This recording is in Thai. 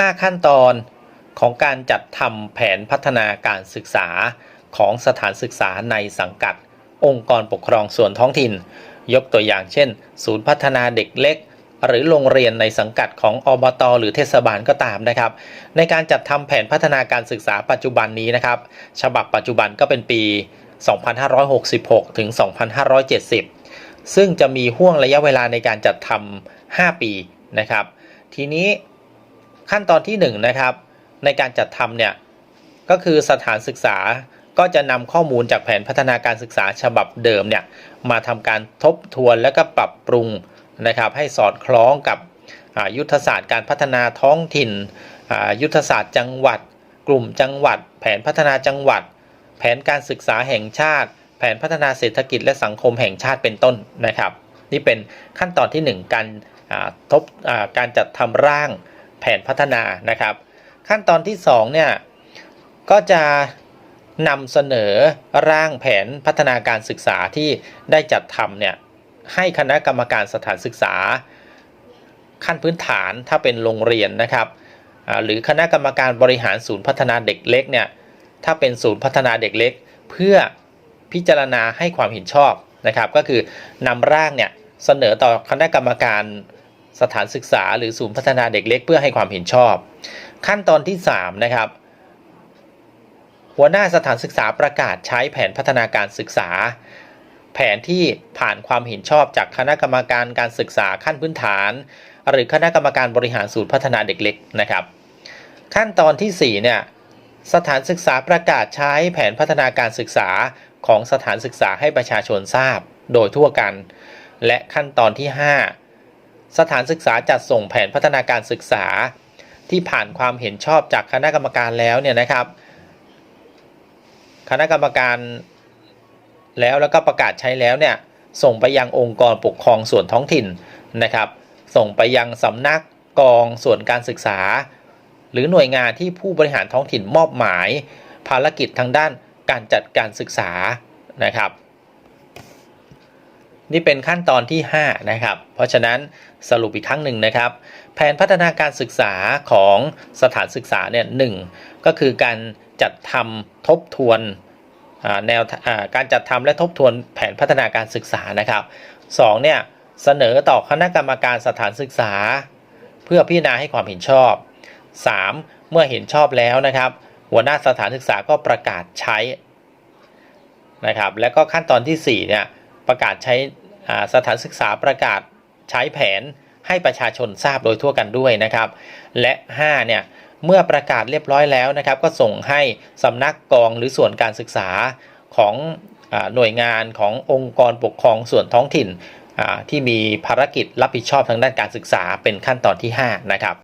5 ขั้นตอนของการจัดทำแผนพัฒนาการศึกษาของสถานศึกษาในสังกัด องค์กรปกครองส่วนท้องถิ่น ยกตัวอย่างเช่น ศูนย์พัฒนาเด็กเล็ก หรือโรงเรียนในสังกัดของอบตหรือเทศบาลก็ตามนะครับ ในการจัดทำแผนพัฒนาการศึกษาปัจจุบันนี้นะครับ ฉบับปัจจุบันก็เป็นปี 2566 ถึง 2570 ซึ่งจะมีห่วงระยะเวลาในการจัดทำ5ปีนะครับ ทีนี้ ขั้นตอนที่1นนะครับ ในการจัดทำเนี่ยก็คือสถานศึกษาก็จะนำข้อมูลจากแผนพัฒนาการศึกษาฉบับเดิมเนี่ยมาทำการทบทวนและก็ปรับปรุงนะครับให้สอดคล้องกับยุทธศาสตร์การพัฒนาท้องถิ่น ยุทธศาสตร์จังหวัด กลุ่มจังหวัด แผนพัฒนาจังหวัด แผนการศึกษาแห่งชาติ แผนพัฒนาเศรษฐกิจและสังคมแห่งชาติเป็นต้นนะครับ นี่เป็นขั้นตอนที่ 1 การอ่าทบการจัดทำร่าง แผนพัฒนานะครับ ขั้นตอนที่2เนี่ยก็จะนำเสนอร่างแผนพัฒนาการศึกษาที่ได้จัดทำเนี่ยให้คณะกรรมการสถานศึกษา ขั้นพื้นฐานถ้าเป็นโรงเรียนนะครับหรือคณะกรรมการบริหารศูนย์พัฒนาเด็กเล็กเนี่ยถ้าเป็นศูนย์พัฒนาเด็กเล็ก เพื่อพิจารณาให้ความเห็นชอบนะครับ ก็คือนำร่างเนี่ยเสนอต่อคณะกรรมการ สถานศึกษาหรือศูนย์พัฒนาเด็กเล็กเพื่อให้ความเห็นชอบ ขั้นตอนที่ 3 นะครับ หัวหน้าสถานศึกษาประกาศใช้แผนพัฒนาการศึกษา แผนที่ผ่านความเห็นชอบจากคณะกรรมการการศึกษาขั้นพื้นฐาน หรือคณะกรรมการบริหารศูนย์พัฒนาเด็กเล็กนะครับ ขั้นตอนที่4เนี่ยสถานศึกษาประกาศใช้แผนพัฒนาการศึกษาของสถานศึกษาให้ประชาชนทราบโดยทั่วกัน และขั้นตอนที่ 5 สถานศึกษาจัดส่งแผนพัฒนาการศึกษา ที่ผ่านความเห็นชอบจากคณะกรรมการแล้วเนี่ยนะครับ คณะกรรมการแล้วแล้วก็ประกาศใช้แล้วเนี่ยส่งไปยังองค์กรปกครองส่วนท้องถิ่นนะครับ ส่งไปยังสำนักกองส่วนการศึกษา หรือหน่วยงานที่ผู้บริหารท้องถิ่นมอบหมาย ภารกิจทางด้านการจัดการศึกษานะครับ นี่เป็นขั้นตอนที่ 5 นะครับ เพราะฉะนั้นสรุปอีกครั้งหนึ่งนะครับ แผนพัฒนาการศึกษาของสถานศึกษาเนี่ยหนึ่งก็คือการจัดทำทบทวนแนวการจัดทำและทบทวนแผนพัฒนาการศึกษานะครับสองเนี่ยเสนอต่อคณะกรรมการสถานศึกษา เพื่อพิจารณาให้ความเห็นชอบ 3. เมื่อเห็นชอบแล้วนะครับ หัวหน้าสถานศึกษาก็ประกาศใช้นะครับ และก็ขั้นตอนที่4เนี่ยประกาศใช้ สถานศึกษาประกาศใช้แผนให้ประชาชนทราบโดยทั่วกันด้วยนะครับ และ5เนี่ยเมื่อประกาศเรียบร้อยแล้วนะครับ ก็ส่งให้สำนักกองหรือส่วนการศึกษาของอหน่วยงานขององค์กรปกครองส่วนท้องถิ่นที่มีภารกิจรับผิดชอบทางด้านการศึกษาเป็นขั้นตอนที่ 5 นะครับ